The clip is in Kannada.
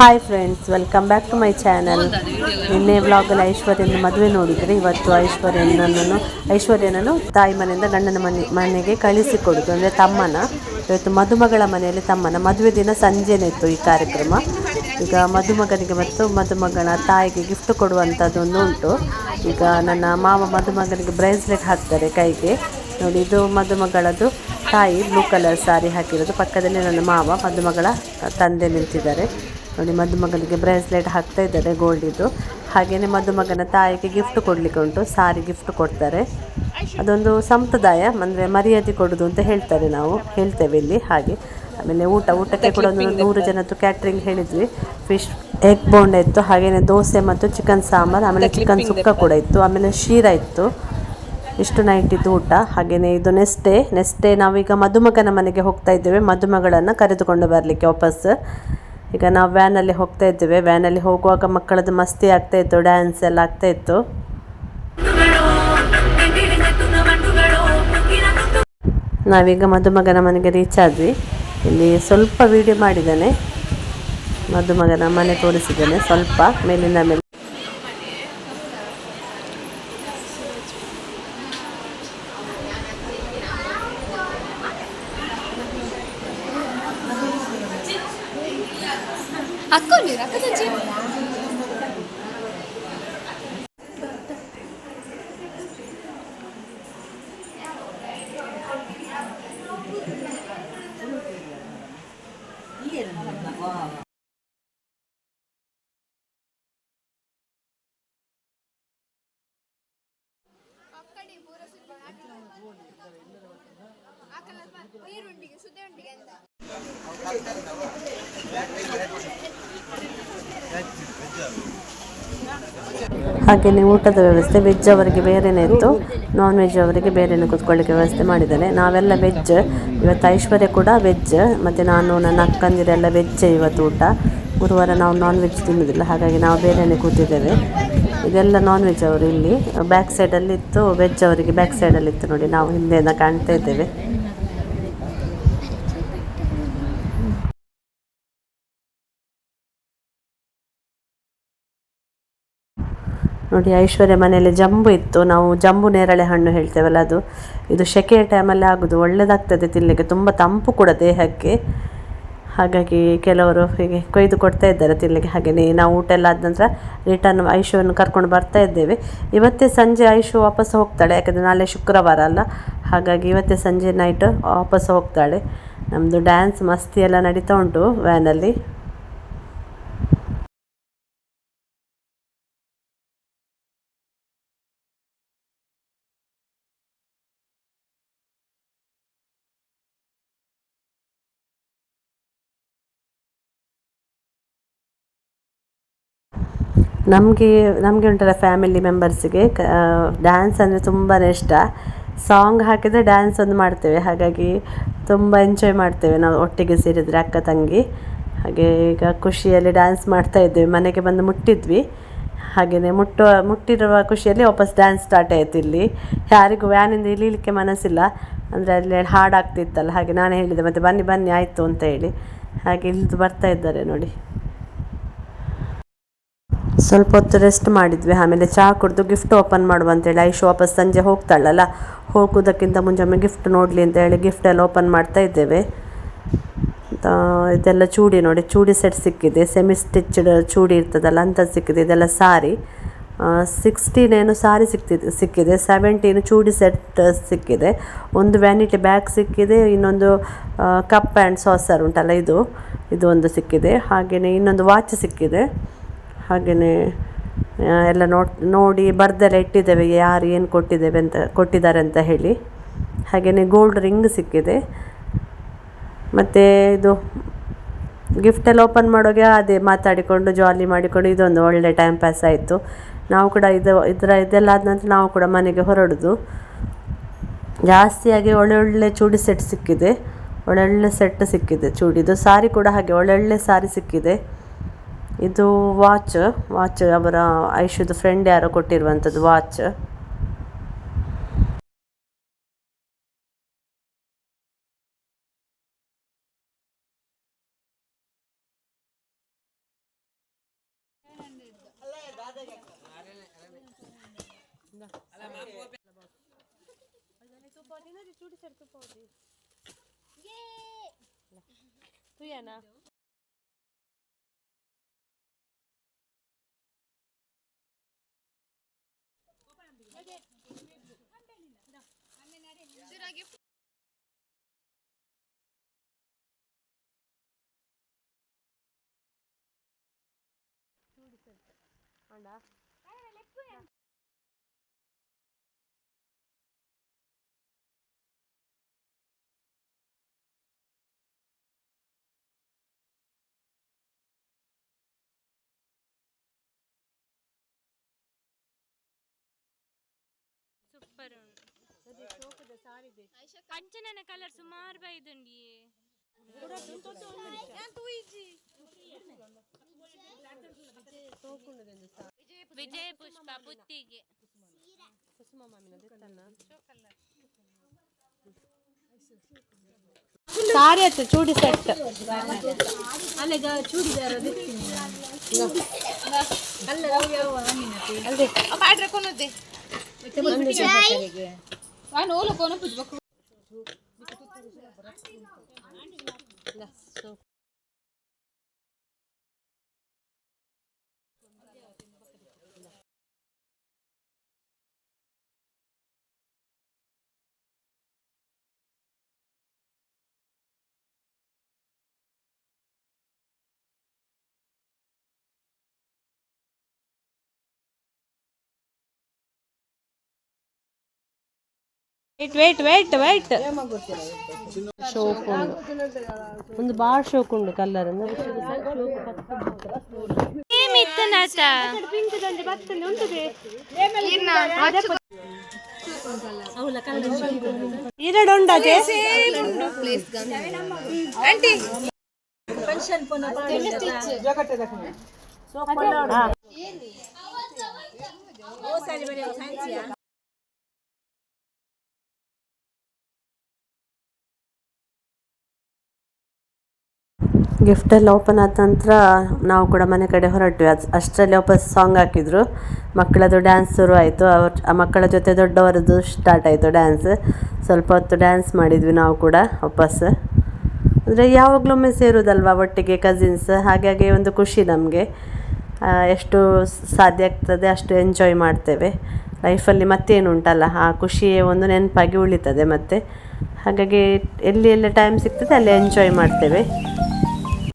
Hi friends welcome back to my channel ನಿನ್ನೆ ವ್ಲಾಗಲ್ಲಿ ಐಶ್ವರ್ಯನ ಮದುವೆ ನೋಡಿದರೆ ಇವತ್ತು ಐಶ್ವರ್ಯನನ್ನು ಐಶ್ವರ್ಯನನ್ನು ತಾಯಿ ಮನೆಯಿಂದ ಗಂಡನ ಮನೆ, ಮನೆಗೆ ಕಳಿಸಿಕೊಡೋದು, ಅಂದರೆ ತಮ್ಮನ. ಇವತ್ತು ಮದುಮಗಳ ಮನೆಯಲ್ಲಿ ತಮ್ಮನ. ಮದುವೆ ದಿನ ಸಂಜೆನೇ ಇತ್ತು ಈ ಕಾರ್ಯಕ್ರಮ. ಈಗ ಮದುಮಗನಿಗೆ ಮತ್ತು ಮದುಮಗಳ ತಾಯಿಗೆ ಗಿಫ್ಟ್ ಕೊಡುವಂಥದ್ದೊಂದು ಉಂಟು. ಈಗ ನನ್ನ ಮಾವ ಮದುಮಗನಿಗೆ ಬ್ರೇಸ್ಲೆಟ್ ಹಾಕ್ತಾರೆ ಕೈಗೆ. ನೋಡಿ, ಇದು ಮದುಮಗಳದ್ದು ತಾಯಿ ಬ್ಲೂ ಕಲರ್ ಸಾರಿ ಹಾಕಿರೋದು. ಪಕ್ಕದಲ್ಲಿ ನನ್ನ ಮಾವ ಮದುಮಗಳ ತಂದೆ ನಿಂತಿದ್ದಾರೆ. ನೋಡಿ ಮದುಮಗನಿಗೆ ಬ್ರೇಸ್ಲೆಟ್ ಹಾಕ್ತಾ ಇದ್ದಾರೆ ಗೋಲ್ಡಿದ್ದು ಹಾಗೆಯೇ ಮದುಮಗನ ತಾಯಿಗೆ ಗಿಫ್ಟ್ ಕೊಡಲಿಕ್ಕೆ ಉಂಟು ಸಾರಿ ಗಿಫ್ಟ್ ಕೊಡ್ತಾರೆ. ಅದೊಂದು ಸಂಪ್ರದಾಯ ಅಂದರೆ ಮರ್ಯಾದೆ ಕೊಡೋದು ಅಂತ ಹೇಳ್ತಾರೆ ನಾವು ಹೇಳ್ತೇವೆ ಇಲ್ಲಿ ಹಾಗೆ. ಆಮೇಲೆ ಊಟ ಊಟಕ್ಕೆ ಕೂಡ ಒಂದು ನೂರು ಜನದ್ದು ಕ್ಯಾಟ್ರಿಂಗ್ ಹೇಳಿದ್ವಿ. ಫಿಶ್ ಎಗ್ ಬೋಂಡ ಇತ್ತು ಹಾಗೆಯೇ ದೋಸೆ ಮತ್ತು ಚಿಕನ್ ಸಾಂಬಾರು ಆಮೇಲೆ ಚಿಕನ್ ಸುಕ್ಕ ಕೂಡ ಇತ್ತು. ಆಮೇಲೆ ಶೀರ ಇತ್ತು. ಇಷ್ಟು ನೈಟ್ ಊಟ. ಹಾಗೆಯೇ ಇದು ನೆಕ್ಸ್ಟ್ ಡೇ ನೆಕ್ಸ್ಟ್ ಡೇ ನಾವೀಗ ಮದುಮಗನ ಮನೆಗೆ ಹೋಗ್ತಾ ಇದ್ದೇವೆ. ಮದುಮಗಳನ್ನು ಕರೆದುಕೊಂಡು ಬರಲಿಕ್ಕೆ ವಾಪಸ್. ಈಗ ನಾವು ವ್ಯಾನಲ್ಲಿ ಹೋಗ್ತಾ ಇದ್ದೇವೆ. ವ್ಯಾನಲ್ಲಿ ಹೋಗುವಾಗ ಮಕ್ಕಳದ್ದು ಮಸ್ತಿ ಆಗ್ತಾ ಇತ್ತು ಡ್ಯಾನ್ಸ್ ಎಲ್ಲ ಆಗ್ತಾ ಇತ್ತು. ನಾವೀಗ ಮದುಮಗನ ಮನೆಗೆ ರೀಚ್ ಆದ್ವಿ. ಇಲ್ಲಿ ಸ್ವಲ್ಪ ವಿಡಿಯೋ ಮಾಡಿದ್ದಾನೆ. ಮದುಮಗನ ಮನೆ ತೋರಿಸಿದ್ದೇನೆ, ಸ್ವಲ್ಪ ಮೇಲಿಂದ ಮೇಲೆ. ಅಕ್ಕೋಲಿ ಅಕ್ಕದಜ್ಜಿ ನೀರುಂಡಿಗೆ ಸುದ್ದಿ ಉಂಡಿಗೆ ಅಂತ ಹಾಗೆಯೇ ಊಟದ ವ್ಯವಸ್ಥೆ ವೆಜ್ ಅವರಿಗೆ ಬೇರೆನೇ ಇತ್ತು. ನಾನ್ ವೆಜ್ ಅವರಿಗೆ ಬೇರೆನೇ ಕೂತ್ಕೊಳ್ಳಿಕ್ಕೆ ವ್ಯವಸ್ಥೆ ಮಾಡಿದ್ದಾರೆ. ನಾವೆಲ್ಲ ವೆಜ್ ಇವತ್ತು ಐಶ್ವರ್ಯ ಕೂಡ ವೆಜ್ ಮತ್ತು ನಾನು, ನನ್ನ ಅಕ್ಕಂದಿರೆಲ್ಲ ವೆಜ್ ಇವತ್ತು ಊಟ. ಗುರುವಾರ ನಾವು ನಾನ್ ವೆಜ್ ತಿನ್ನೋದಿಲ್ಲ ಹಾಗಾಗಿ ನಾವು ಬೇರೆನೇ ಕೂತಿದ್ದೇವೆ. ಇದೆಲ್ಲ ನಾನ್ ವೆಜ್ ಅವರು ಇಲ್ಲಿ. ಬ್ಯಾಕ್ ಸೈಡಲ್ಲಿತ್ತು ವೆಜ್ ಅವರಿಗೆ ಬ್ಯಾಕ್ ಸೈಡಲ್ಲಿತ್ತು ನೋಡಿ, ನಾವು ಹಿಂದೆಯಿಂದ ಕಾಣ್ತಾ ಇದ್ದೇವೆ. ನೋಡಿ, ಐಶ್ವರ್ಯ ಮನೆಯಲ್ಲಿ ಜಂಬು ಇತ್ತು. ನಾವು ಜಂಬು ನೇರಳೆ ಹಣ್ಣು ಹೇಳ್ತೇವಲ್ಲ ಅದು. ಇದು ಸೆಕೆಯ ಟೈಮಲ್ಲಿ ಆಗೋದು. ಒಳ್ಳೆಯದಾಗ್ತದೆ ತಿನ್ನಲಿಕ್ಕೆ ತುಂಬ ತಂಪು ಕೂಡ ದೇಹಕ್ಕೆ. ಹಾಗಾಗಿ ಕೆಲವರು ಹೀಗೆ ಕೊಯ್ದು ಕೊಡ್ತಾ ಇದ್ದಾರೆ ತಿನ್ನಲಿಕ್ಕೆ ಹಾಗೆಯೇ ನಾವು ಊಟ ಎಲ್ಲ ಆದ ನಂತರ ರಿಟರ್ನ್ ಐಶುವನ್ನು ಕರ್ಕೊಂಡು ಬರ್ತಾ ಇದ್ದೇವೆ. ಇವತ್ತೇ ಸಂಜೆ ಐಶು ವಾಪಸ್ ಹೋಗ್ತಾಳೆ. ಯಾಕಂದರೆ ನಾಳೆ ಶುಕ್ರವಾರ ಅಲ್ಲ. ಹಾಗಾಗಿ ಇವತ್ತೇ ಸಂಜೆ ನೈಟ್ ವಾಪಸ್ ಹೋಗ್ತಾಳೆ. ನಮ್ಮದು ಡ್ಯಾನ್ಸ್ ಮಸ್ತಿ ಎಲ್ಲ ನಡೀತಾ ಉಂಟು ವ್ಯಾನಲ್ಲಿ ನಮಗೆ ನಮಗೆ ಉಂಟಲ್ಲ ಫ್ಯಾಮಿಲಿ ಮೆಂಬರ್ಸಿಗೆ ಡ್ಯಾನ್ಸ್ ಅಂದರೆ ತುಂಬಾ ಇಷ್ಟ. ಸಾಂಗ್ ಹಾಕಿದರೆ ಡ್ಯಾನ್ಸ್ ಒಂದು ಮಾಡ್ತೇವೆ. ಹಾಗಾಗಿ ತುಂಬ ಎಂಜಾಯ್ ಮಾಡ್ತೇವೆ ನಾವು ಒಟ್ಟಿಗೆ ಸೇರಿದರೆ ಅಕ್ಕ, ತಂಗಿ. ಹಾಗೆ ಈಗ ಖುಷಿಯಲ್ಲಿ ಡ್ಯಾನ್ಸ್ ಮಾಡ್ತಾ ಇದ್ದೇವೆ. ಮನೆಗೆ ಬಂದು ಮುಟ್ಟಿದ್ವಿ. ಹಾಗೆಯೇ ಮುಟ್ಟುವ ಮುಟ್ಟಿರುವ ಖುಷಿಯಲ್ಲಿ ವಾಪಸ್ ಡ್ಯಾನ್ಸ್ ಸ್ಟಾರ್ಟ್ ಆಯಿತು ಇಲ್ಲಿ. ಯಾರಿಗೂ ವ್ಯಾನಿಂದ ಇಳಿಲಿಕ್ಕೆ ಮನಸ್ಸಿಲ್ಲ. ಅಂದರೆ ಅಲ್ಲಿ ಹಾಡಾಗ್ತಿತ್ತಲ್ಲ, ಹಾಗೆ ನಾನು ಹೇಳಿದೆ, ಮತ್ತು ಬನ್ನಿ ಬನ್ನಿ, ಆಯಿತು ಅಂತ ಹೇಳಿ. ಹಾಗೆ ಇಳಿದು ಬರ್ತಾ ಇದ್ದಾರೆ ನೋಡಿ. ಸ್ವಲ್ಪ ಹೊತ್ತು ರೆಸ್ಟ್ ಮಾಡಿದ್ವಿ. ಆಮೇಲೆ ಚಹಾ ಕುಡಿದು ಗಿಫ್ಟ್ ಓಪನ್ ಮಾಡುವ ಅಂತೇಳಿ ಐಶು ವಾಪಸ್ ಸಂಜೆ ಹೋಗ್ತಾಳಲ್ಲ. ಹೋಗೋದಕ್ಕಿಂತ ಒಮ್ಮೆ ಗಿಫ್ಟ್ ನೋಡಲಿ ಅಂತ ಹೇಳಿ ಗಿಫ್ಟ್ ಎಲ್ಲ ಓಪನ್ ಮಾಡ್ತಾ ಇದ್ದೇವೆ. ಇದೆಲ್ಲ ಚೂಡಿ ನೋಡಿ, ಚೂಡಿ ಸೆಟ್ ಸಿಕ್ಕಿದೆ. ಸೆಮಿ ಸ್ಟಿಚ್ಡ್ ಚೂಡಿ ಇರ್ತದಲ್ಲ ಅಂಥದ್ದು ಸಿಕ್ಕಿದೆ. ಇದೆಲ್ಲ ಸಾರಿ ಸಿಕ್ಸ್ಟೀನ್ ಏನು ಸಾರಿ ಸಿಕ್ತಿದೆ, ಸಿಕ್ಕಿದೆ. ಸೆವೆಂಟೀನು ಚೂಡಿ ಸೆಟ್ ಸಿಕ್ಕಿದೆ. ಒಂದು ವ್ಯಾನಿಟಿ ಬ್ಯಾಗ್ ಸಿಕ್ಕಿದೆ, ಇನ್ನೊಂದು ಕಪ್ ಆ್ಯಂಡ್ ಸಾಸರ್ ಉಂಟಲ್ಲ ಇದು. ಇದು ಒಂದು ಸಿಕ್ಕಿದೆ. ಹಾಗೆಯೇ ಇನ್ನೊಂದು ವಾಚ್ ಸಿಕ್ಕಿದೆ. ಹಾಗೆಯೇ ಎಲ್ಲ ನೋಡಿ ನೋಡಿ ಬರ್ದೆಲ್ಲ ಇಟ್ಟಿದ್ದೇವೆ, ಯಾರು ಏನು ಕೊಟ್ಟಿದ್ದೇವೆ ಅಂತ, ಕೊಟ್ಟಿದ್ದಾರೆ ಅಂತ ಹೇಳಿ. ಹಾಗೆಯೇ ಗೋಲ್ಡ್ ರಿಂಗ್ ಸಿಕ್ಕಿದೆ. ಮತ್ತು ಇದು ಗಿಫ್ಟ್ ಎಲ್ಲ ಓಪನ್ ಮಾಡುವಾಗ ಅದೇ ಮಾತಾಡಿಕೊಂಡು ಜಾಲಿ ಮಾಡಿಕೊಂಡು, ಇದೊಂದು ಒಳ್ಳೆ ಟೈಮ್ ಪಾಸ್ ಆಯಿತು. ನಾವು ಕೂಡ ಇದು, ಇದರ, ಇದೆಲ್ಲ ಆದ ನಂತರ ನಾವು ಕೂಡ ಮನೆಗೆ ಹೊರಡೋದು. ಜಾಸ್ತಿಯಾಗಿ ಒಳ್ಳೊಳ್ಳೆ ಚೂಡಿ ಸೆಟ್ ಸಿಕ್ಕಿದೆ. ಒಳ್ಳೊಳ್ಳೆ ಸೆಟ್ ಸಿಕ್ಕಿದೆ ಚೂಡಿದು. ಸಾರಿ ಕೂಡ ಹಾಗೆ ಒಳ್ಳೊಳ್ಳೆ ಸಾರಿ ಸಿಕ್ಕಿದೆ. ಇದು ವಾಚ್ ವಾಚ್ ಅವರ ಐಶುದ ಫ್ರೆಂಡ್ ಯಾರೋ ಕೊಟ್ಟಿರುವಂಥದ್ದು ವಾಚ್ ஆண்டா ಸೂಪರ್ ಉಂಟು ಸಾರಿದೆ ಅಂಚನ ಕಲರ್ ಸುಮಾರು ಬೈದುಂಡಿ ವಿಜಯ ಪುಷ್ಪ ಬುತ್ತಿಗೆ. ಸಾರಿ. ಆಯ್ತು chudi set wait wait wait ಶೋಕ್ ಉಂಡು ಒಂದು ಬಾಳ್ ಶೋಕ್ ಉಂಡು ಕಲರ್ ಏಮಿತ್ತು ನಾತ ಎರಡು ಉಂಡಾಜೆ ಗಿಫ್ಟ್ ಎಲ್ಲ ಓಪನ್ ಆದ ನಂತರ ನಾವು ಕೂಡ ಮನೆ ಕಡೆ ಹೊರಟ್ವಿ. ಅದು ಅಷ್ಟರಲ್ಲಿ ವಾಪಸ್ ಸಾಂಗ್ ಹಾಕಿದ್ರು. ಮಕ್ಕಳದು ಡ್ಯಾನ್ಸ್ ಶುರು ಆಯಿತು. ಅವ್ರ, ಆ ಮಕ್ಕಳ ಜೊತೆ ದೊಡ್ಡವರದ್ದು ಸ್ಟಾರ್ಟ್ ಆಯಿತು ಡ್ಯಾನ್ಸ್ ಸ್ವಲ್ಪ ಹೊತ್ತು ಡ್ಯಾನ್ಸ್ ಮಾಡಿದ್ವಿ ನಾವು ಕೂಡ ವಾಪಸ್. ಅಂದರೆ ಯಾವಾಗಲೊಮ್ಮೆ ಸೇರೋದಲ್ವಾ ಒಟ್ಟಿಗೆ ಕಸಿನ್ಸ್ ಹಾಗಾಗಿ ಒಂದು ಖುಷಿ ನಮಗೆ. ಎಷ್ಟು ಸಾಧ್ಯ ಆಗ್ತದೆ ಅಷ್ಟು ಎಂಜಾಯ್ ಮಾಡ್ತೇವೆ. ಲೈಫಲ್ಲಿ ಮತ್ತೇನು ಉಂಟಲ್ಲ? ಆ ಖುಷಿಯೇ ಒಂದು ನೆನಪಾಗಿ ಉಳಿತದೆ ಮತ್ತು. ಹಾಗಾಗಿ ಎಲ್ಲಿ ಎಲ್ಲ ಟೈಮ್ ಸಿಗ್ತದೆ ಅಲ್ಲಿ ಎಂಜಾಯ್ ಮಾಡ್ತೇವೆ.